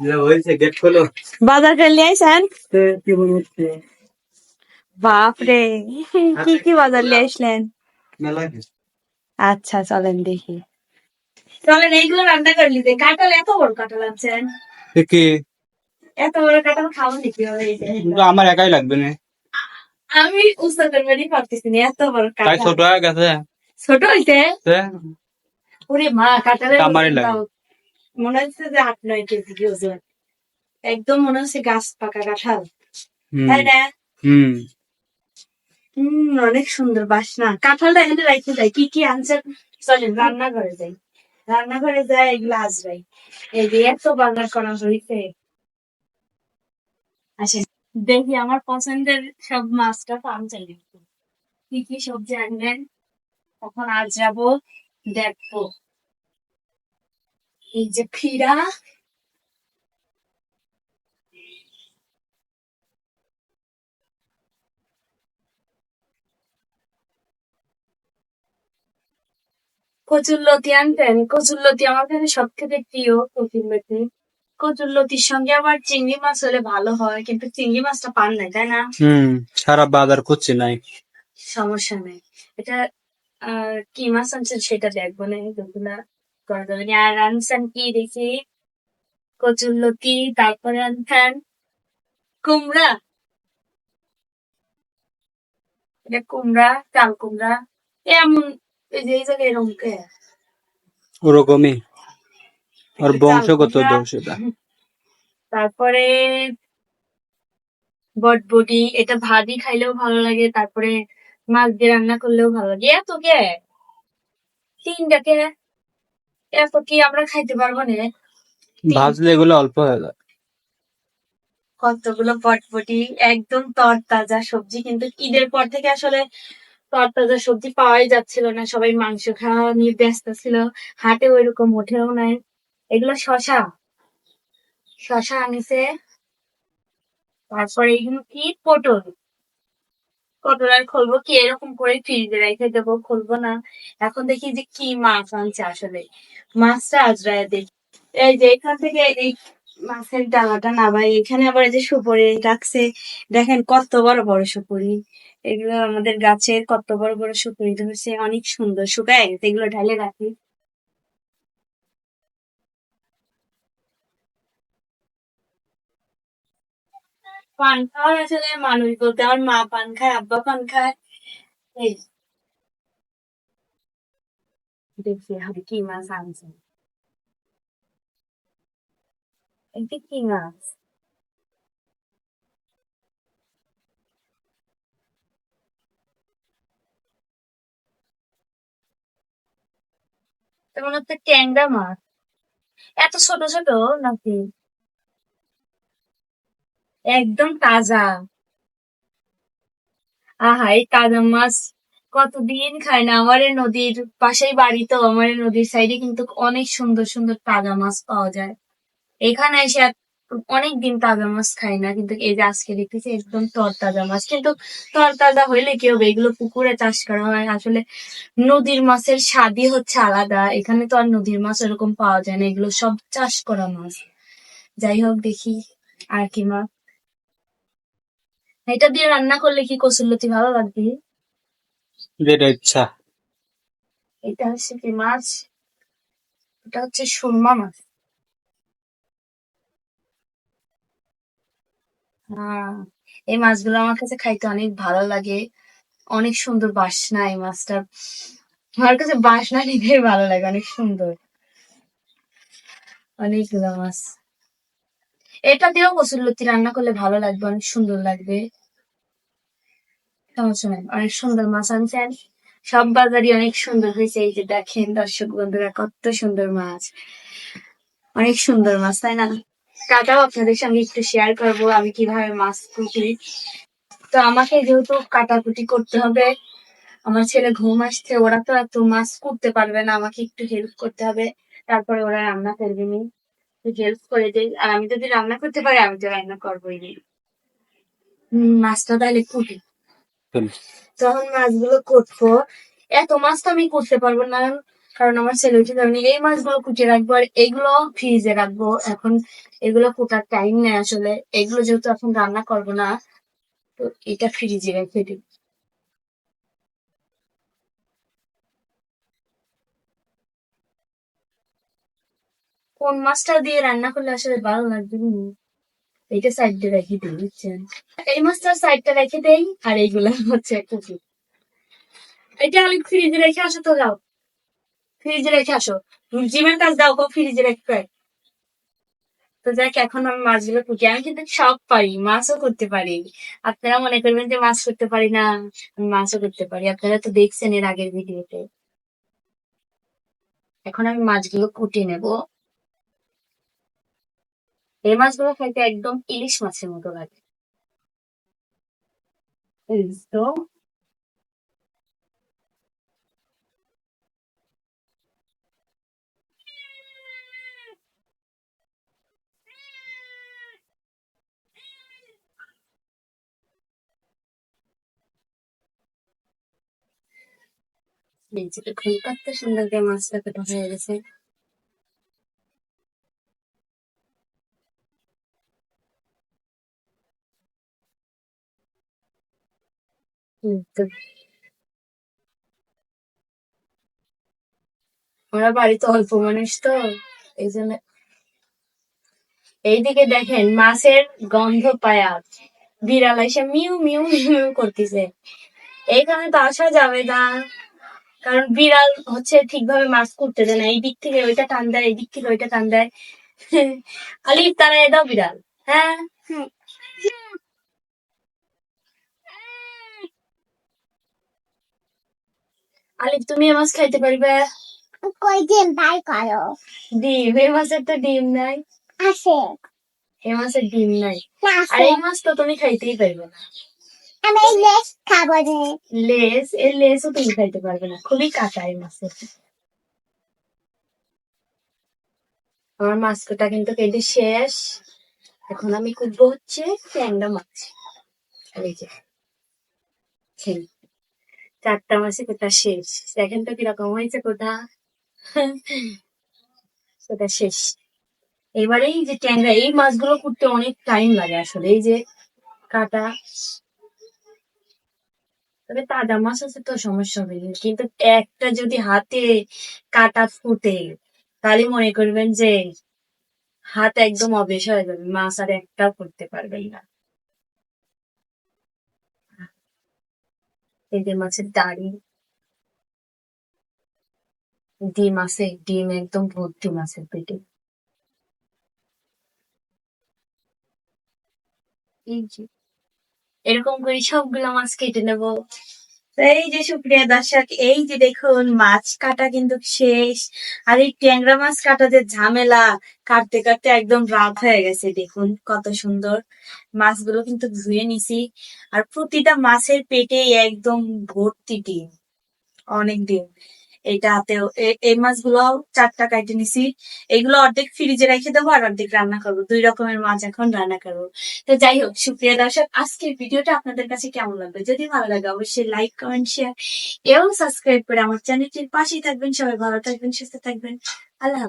যে হয়েছে গেট খোলো। বাজার করে নিয়ে আইসেন? বাপরে কি কি বাজার নিয়ে আসলেন? আচ্ছা চলেন দেখি। চলেন এইগুলো রান্না করে নিতে। কাঁঠাল এত বড় কাঁঠাল আনছেন। কি? এত বড় কাঁঠাল খাওয়া নাকি আমার একাই লাগবে না। আমি উস্তা তরকারি পারতেছি না এত বড় কাঁঠাল। ছোট হয়ে গেছে? ছোট হইতে ওরে মা কাঁঠালের আমারই লাগে। মনে হচ্ছে যে আট নয় কেজি কি ওজন? একদম মনে হচ্ছে গাছ পাকা কাঁঠাল। তাই না? হুম। অনেক সুন্দর বাসনা। কাঁঠালটা এনে রাখতে যাই কি কি আনছেন? চলেন রান্নাঘরে যাই। রান্নাঘরে যাই এগুলো আজরাই। এই যে এত বাজার করা হয়েছে। আচ্ছা দেখি আমার পছন্দের সব মাছটা পাম চাই। কি কি সবজি আনবেন? তখন আজ যাব? দেখব। এই যে ফিরা। কচুর লতি আনতেন। কচুর লতি আমার কাছে সব থেকে প্রিয় কচুর লতি কচুর সঙ্গে আবার চিংড়ি মাছ হলে ভালো হয় কিন্তু চিংড়ি মাছটা পান নাই তাই না? হুম সারা বাজার খুঁজছি নাই। সমস্যা নেই। এটা কি মাছ আনছেন সেটা দেখব না এগুলা আর আনছেন কি দেখি? তারপরে আনছেন কুমড়া। এটা কুমড়া চাল কুমড়া। এমন এই যে এই জায়গায় এরকম কে? ওরকমই। ওর এটা বংশগত দোষ এটা। তারপরে বটবটি এটা ভাজি খাইলেও ভালো লাগে তারপরে মাছ দিয়ে রান্না করলেও ভালো লাগে। এত কে? তিনটা কে? এত কি আমরা খাইতে পারব না? ভাজলে এগুলো অল্প হয়ে যায়। কতগুলো বটবটি একদম তরতাজা সবজি কিন্তু ঈদের পর থেকে আসলে তরতাজা সবজি পাওয়াই যাচ্ছিল না। সবাই মাংস খাওয়া নিয়ে ব্যস্ত ছিল। হাটে ওইরকম ওঠেও নাই। এগুলো শশা শশা আনিছে। তারপরে এগুলো কি? পটল। পটল আর খুলবো কি? এরকম করে ফ্রিজে রেখে দেবো, খুলবো না। এখন দেখি যে কি মাছ আনছে আসলে। মাছটা আজরায় দেখি এই যে এখান থেকে এই মাছের ডালাটা নামাই। এখানে আবার এই যে সুপুরি রাখছে। দেখেন কত বড় বড় সুপুরি। এগুলো আমাদের গাছের কত বড় বড় সুপুরি ধরছে। অনেক সুন্দর শুকায় এগুলো ঢালে রাখি। পান খাওয়ার আসলে মানুষ বলতে আমার মা পান খায়, আব্বা পান খায়। এই। দেখি হবে? কি মাছ আনছে? এটা কি মাছ? মনে হচ্ছে ট্যাংরা মাছ। এত ছোট ছোট নাকি? একদম তাজা। আহা এই তাজা মাছ কতদিন খায় না আমার নদীর পাশেই বাড়ি তো, আমার নদীর সাইডে কিন্তু অনেক সুন্দর সুন্দর তাজা মাছ পাওয়া যায়। এখানে এসে অনেক দিন তাজা মাছ খাই না, কিন্তু এই যে আজকে দেখতেছি একদম তরতাজা মাছ কিন্তু তরতাজা হইলে কি হবে? এগুলো পুকুরে চাষ করা হয়। আসলে নদীর মাছের স্বাদই হচ্ছে আলাদা। এখানে তো আর নদীর মাছ এরকম পাওয়া যায় না। এগুলো সব চাষ করা মাছ। যাই হোক দেখি আর কি মাছ এটা দিয়ে রান্না করলে কি কসুল্লতি ভালো লাগবে? যেটা ইচ্ছা। এটা হচ্ছে কি মাছ? এটা হচ্ছে সুরমা মাছ। হ্যাঁ এই মাছগুলো আমার কাছে খাইতে অনেক ভালো লাগে। অনেক সুন্দর বাসনা এই মাছটা। আমার কাছে বাসনা নিতে ভালো লাগে অনেক সুন্দর। অনেকগুলো মাছ। এটা দিয়েও কচুরলতি রান্না করলে ভালো লাগবে অনেক সুন্দর লাগবে। নাই অনেক সুন্দর মাছ আনছেন সব বাজারই অনেক সুন্দর হয়েছে। এই যে দেখেন দর্শক বন্ধুরা, কত সুন্দর মাছ। অনেক সুন্দর মাছ, তাই না? কাটাও আপনাদের সঙ্গে একটু শেয়ার করব আমি কীভাবে মাছ কুটি। তো আমাকে যেহেতু কাটাকুটি করতে হবে, আমার ছেলে ঘুম আসছে, ওরা তো এত মাছ কুটতে পারবে না, আমাকে একটু হেল্প করতে হবে। তারপরে ওরা রান্না করবে নি হেল্প করে দেয় আর আমি যদি রান্না করতে পারি, আমি তো রান্না করবোই মাছটা তাহলে কুটি। যখন মাছগুলো কুটবো। এত মাছ তো আমি করতে পারব না, কারণ আমার ছেলে উঠে যাবে এই মাছগুলো কুটিয়ে রাখব আর এগুলো ফ্রিজে রাখব। এখন এগুলো কোটার টাইম নেই আসলে। এগুলো যেহেতু এখন রান্না করব না, তো এটা ফ্রিজে রেখে দিই কোন মাছটা দিয়ে রান্না করলে আসলে ভালো লাগবে। এইটা সাইড দিয়ে রেখে দিই, বুঝছেন? এই মাছটা সাইডটা রেখে দেই, আর এইগুলা হচ্ছে কুকি এটা আমি ফ্রিজে রেখে আসো তো যাও। ফ্রিজে রেখে আসো। জিমের কাজ দাও গো ফ্রিজে রেখে তো যাক, এখন আমি মাছগুলো কুকি আমি কিন্তু সব পারি, মাছও করতে পারি। আপনারা মনে করবেন যে মাছ করতে পারি না, আমি মাছও করতে পারি। আপনারা তো দেখছেন এর আগের ভিডিওতে। এখন আমি মাছগুলো কুটিয়ে নেব। এই মাছগুলো খাইতে একদম ইলিশ মাছের মতো লাগে। তো। দেখুন সুন্দর করে মাছটা কাটা হয়ে গেছে আমরা বাড়িতে অল্প মানুষ তো, এই জন্য এইদিকে দেখেন মাছের গন্ধ পায়া বিড়াল এসে মিউ মিউ মিউ করতেছে। এইখানে তো আসা যাবে না, কারণ বিড়াল হচ্ছে ঠিকভাবে মাছ করতে দেয় না। এই দিক থেকে ওইটা টান দেয় এই দিক থেকে ওইটা টান দেয়। আলিফ, তারা দাও বিড়াল। হ্যাঁ আলিফ তুমি এ মাছ খাইতে পারবে? কই ডিম? বাই করো। ডিম এই মাছের তো ডিম নাই। আছে। এই মাছের ডিম নাই। আর এই মাছ তো তুমি খাইতেই পারবে না। আমি লেস খাব রে লেস এর লেসও তুমি খাইতে পারবে না। খুবই কাঁচা এই মাছের। আমার মাছ কোটা কিন্তু কেটে শেষ। এখন আমি কুটবো হচ্ছে ট্যাংরা মাছ। আর এই যে চারটা মাছে কোথা শেষ? দেখেন তো কীরকম হয়েছে কোথা? কোটা শেষ? এবারে এই যে ট্যাংরা, এই মাছগুলো করতে অনেক টাইম লাগে আসলে, এই যে কাটা। তবে তাজা মাছ আছে তো, সমস্যা হবে। কিন্তু একটা যদি হাতে কাটা ফুটে, তাহলে মনে করবেন যে হাত একদম অবেশ হয়ে যাবে, মাছ আর একটাও করতে পারবেন না। যে মাছের দাড়ি। ডিম আছে, ডিম একদম ভর্তি মাছের পেটে। এই যে, এরকম করে সবগুলো মাছ কেটে নেব। এই যে সুপ্রিয়া দর্শক, এই যে দেখুন, মাছ কাটা কিন্তু শেষ। আর এই ট্যাংরা মাছ কাটা যে ঝামেলা, কাটতে কাটতে একদম রাত হয়ে গেছে, দেখুন কত সুন্দর। মাছগুলো কিন্তু ধুয়ে নিছি। আর প্রতিটা মাছের পেটে একদম ভর্তি ডিম, অনেক ডিম। এইটাতেও এই মাছগুলো চারটা কাটে নিছি। এগুলো অর্ধেক ফ্রিজে রেখে দেবো আর অর্ধেক রান্না করব। দুই রকমের মাছ এখন রান্না করব। তো যাই হোক, সুপ্রিয়া দর্শক, আজকের ভিডিওটা আপনাদের কাছে কেমন লাগবে যদি ভালো লাগে, অবশ্যই লাইক কমেন্ট শেয়ার এবং সাবস্ক্রাইব করে আমার চ্যানেলটির পাশেই থাকবেন। সবাই ভালো থাকবেন, সুস্থ থাকবেন। আল্লাহ